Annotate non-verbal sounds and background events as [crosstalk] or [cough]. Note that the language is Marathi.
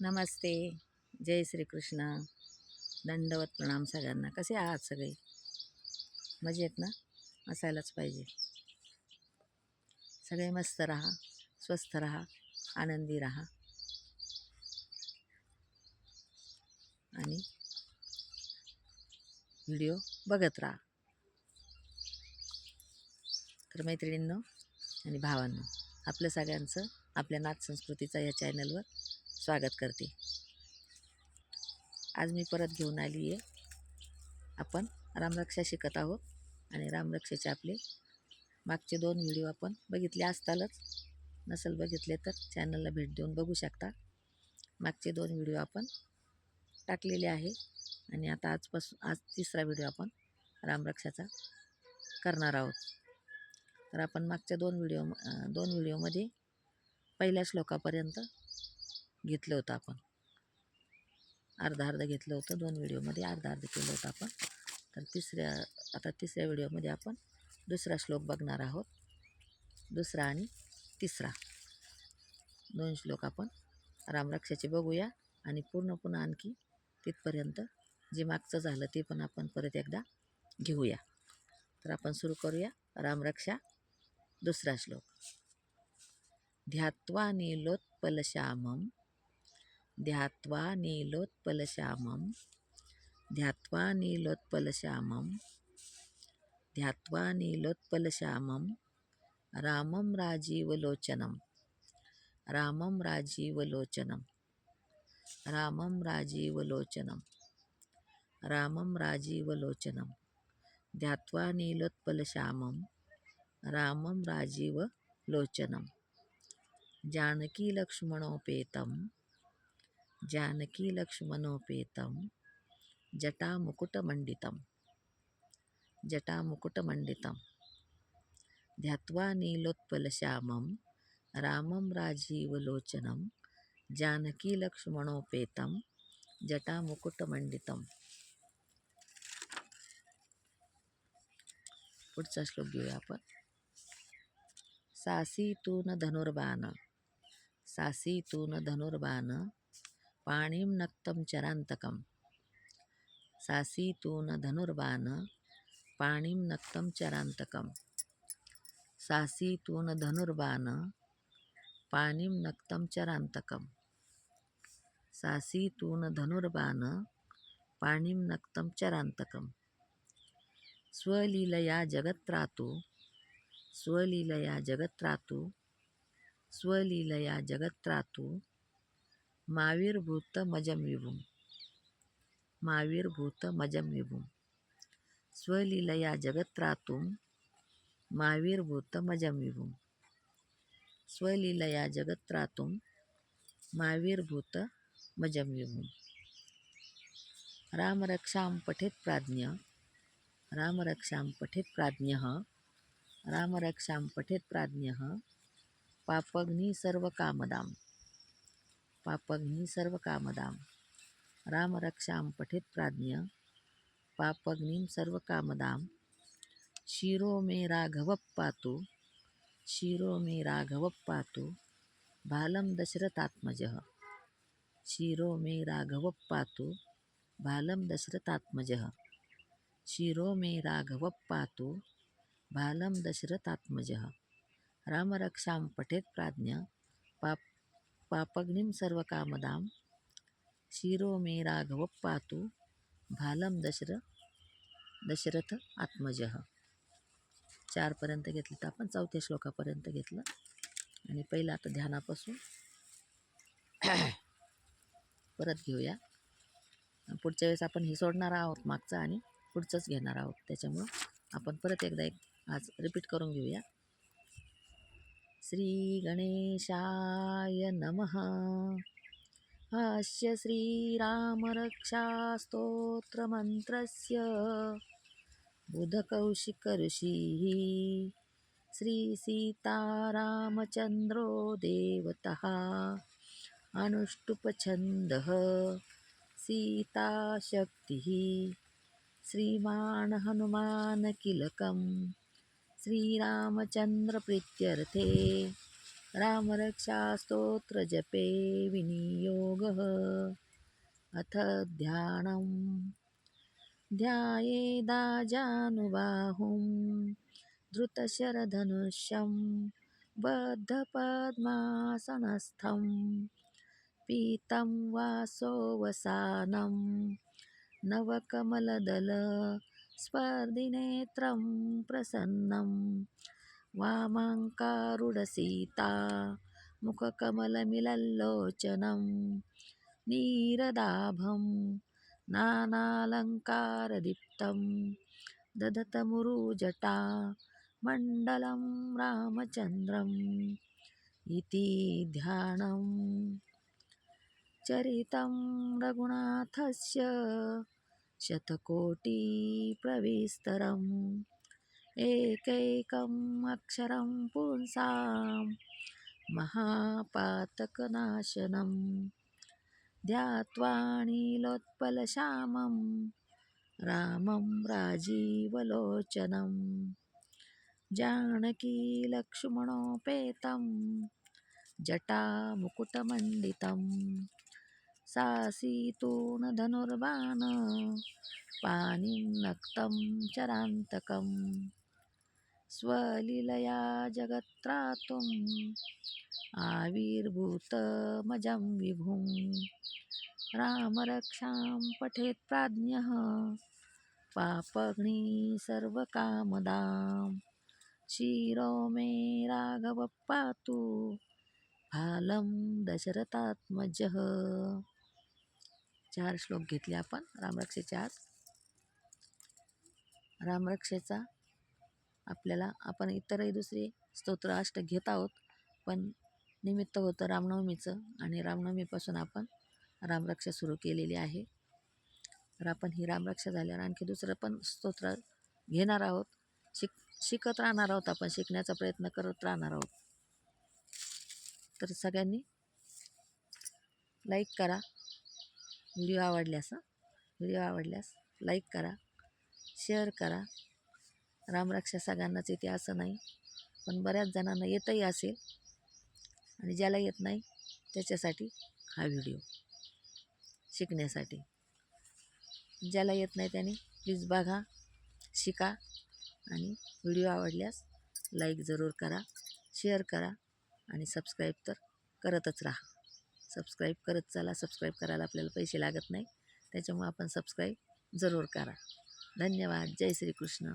नमस्ते. जय श्रीकृष्ण. दंडवत प्रणाम सगळ्यांना. कसे आहात सगळे? मजेत ना? असायलाच पाहिजे. सगळे मस्त राहा स्वस्थ राहा आनंदी राहा. आणि व्हिडिओ बघत राहा. तर मैत्रिणींनो आणि भावांनो आपलं सगळ्यांचं आपल्या नाच संस्कृतीचा या चॅनलवर स्वागत करते. आज मी परत घेऊन आली आहे आपण रामरक्षा शिकत आहोत आणि रामरक्षेचे आपले मागचे दोन व्हिडिओ आपण बघितले असतालच. नसेल बघितले तर चॅनलला भेट देऊन बघू शकता. मागचे दोन व्हिडिओ आपण टाकलेले आहे आणि आता आजपासून आज तिसरा व्हिडिओ आपण रामरक्षाचा करणार आहोत. तर आपण मागच्या दोन व्हिडिओ दोन व्हिडिओमध्ये पहिल्या श्लोकापर्यंत घेतलं होतं आपण. अर्धा अर्धा घेतलं होतं दोन व्हिडिओमध्ये अर्धा अर्ध केलं होतं आपण. तर तिसऱ्या आता तिसऱ्या व्हिडिओमध्ये आपण दुसरा श्लोक बघणार आहोत. दुसरा आणि तिसरा. दोन श्लोक आपण रामरक्षाचे बघूया आणि पूर्ण पुन्हा आणखी तिथपर्यंत जे मागचं झालं ते पण आपण परत एकदा घेऊया. तर आपण सुरू करूया रामरक्षा दुसरा श्लोक. ध्यात्वा नीलोत्पलश्यामं ध्यात्वा नीलोत्पलश्यामं ध्यात्वा नीलोत्पलश्यामं ध्यात्वा नीलोत्पलश्यामं रामं राजीवलोचनं रामं राजीवलोचनं रामं राजीवलोचनं रामं राजीवलोचनं ध्यात्वा नीलोत्पलश्यामं रामं राजीवलोचनं. जानकीलक्ष्मणोपेतं जानकीलक्ष्मणोपेतं जटामुकुटमण्डितं जटामुकुटमण्डितं ध्यात्वा नीलोत्पलश्यामं रामं राजीवलोचनं। जानकीलक्ष्मणोपेतं जटामुकुटमण्डितं पुढचा श्लोक घेऊया आपण. न धनुर्बाण। सासीतून धनुर्बाण पाणिं नक्तं चरान्तकं सासीतून धनुर्बाण पाणिं नक्तं चरान्तकं सासीतून धनुर्बाण पाणिं नक्तं चरान्तकं सासीतून धनुर्बाण पाणिं नक्तं चरान्तकं स्वलीलया जगत्रातु स्वलीलया जगत्रातु स्वलीलया जगत्रातु माविर्भूतमजं विभुं माविर्भूतमजं विभुं स्वलीलया जगत्रातुं माविर्भूतमजं विभुं स्वलीलया जगत्रातुं माविर्भूतमजं विभुं रामरक्षां पठेत् प्राज्ञ रामरक्षां पठेत् प्राज्ञः रामरक्षां पठेत् प्राज्ञः पापग्नि सर्वकामदां पापग्नि सर्वकामदां रामरक्षां पठेत् प्राज्ञ। पापग्निं सर्वकामदां शिरो मे राघव पातु। शिरो मे राघवः पातु। बालं दशरथात्मजः। शिरो मे राघवः पातु। बालं दशरथात्मजः। शिरो मे राघवः पातु। बालं दशरथात्मजः। रामरक्षां पठेत् प्राज्ञ पाप पापग्निं सर्वकामदां शिरो मे राघवः पातु भालं दशर दशरथ आत्मजः चारपर्यंत घेतलं तर आपण चौथ्या श्लोकापर्यंत घेतलं. आणि पहिलं आता ध्यानापासून [clears throat] परत घेऊया. पुढच्या वेळेस आपण हे सोडणार आहोत मागचं आणि पुढचंच घेणार आहोत. त्याच्यामुळं आपण परत एकदा एक आज रिपीट करून घेऊया. श्रीगणेशाय नमः। अस्य श्रीरामरक्षास्तोत्रमन्त्रस्य बुधकौशिकऋषिः श्रीसीतारामचन्द्रो देवतः अनुष्टुपछन्दः सीताशक्तिः। श्रीमान् हनुमानकिलकम् श्रीरामचन्द्रप्रीत्यर्थे रामरक्षास्तोत्रजपे विनियोगः। अथ ध्यानं ध्यायेदाजानुबाहुं धृतशरधनुष्यं बद्धपद्मासनस्थं पीतं वासोवसानं। స్వర్ధినేత్రం ప్రసన్నం. వామంకారుడ సీత ముఖకమలమిలల్లోచనం నీరదాభం నానాలంకారదీప్తం దదతమురుజటా మండలం రామచంద్రం ఇది ధ్యానం. చరితం రఘునాథస్య शतकोटिप्रविस्तरम् एकैकम् अक्षरं पुंसां महापातकनाशनं ध्यात्वा नीलोत्पलश्यामं रामं राजीवलोचनं जानकीलक्ष्मणोपेतं जटामुकुटमण्डितम् जटामुकुटमण्डितं सासीतूणधनुर्बाण पाणिं नक्तं चरान्तकं स्वलीलया जगत्रातुम् आविर्भूतमजं विभुं रामरक्षां पठेत् प्राज्ञः पापघ्नी सर्वकामदां शिरो मे राघव पातु फालं दशरथात्मजः। चार श्लोक घेतले आपण. रामरक्षेचे आज रामरक्षेचा आपल्याला आपण इतरही दुसरे स्तोत्र अष्ट घेत आहोत पण निमित्त होतं रामनवमीचं आणि रामनवमीपासून आपण रामरक्षा सुरू केलेली आहे. तर आपण ही रामरक्षा झाल्यावर आणखी दुसरं पण स्तोत्र घेणार आहोत. शिक शिकत राहणार आहोत आपण शिकण्याचा प्रयत्न करत राहणार आहोत. तर सगळ्यांनी लाईक करा. व्हिडिओ आवडल्यास हं. व्हिडिओ आवडल्यास लाईक करा शेअर करा रामरक्षा सगळ्यांनाच येते असं नाही पण बऱ्याच जणांना येतही असेल आणि ज्याला येत नाही त्याच्यासाठी हा व्हिडिओ शिकण्यासाठी ज्याला येत नाही त्याने प्लीज बघा शिका आणि व्हिडिओ आवडल्यास लाईक जरूर करा शेअर करा आणि सबस्क्राईब तर करतच राहा सबस्क्राईब करत चला. सबस्क्राईब करायला आपल्याला पैसे लागत नाही. त्याच्यामुळे आपण सबस्क्राईब जरूर करा. धन्यवाद. जय श्रीकृष्ण.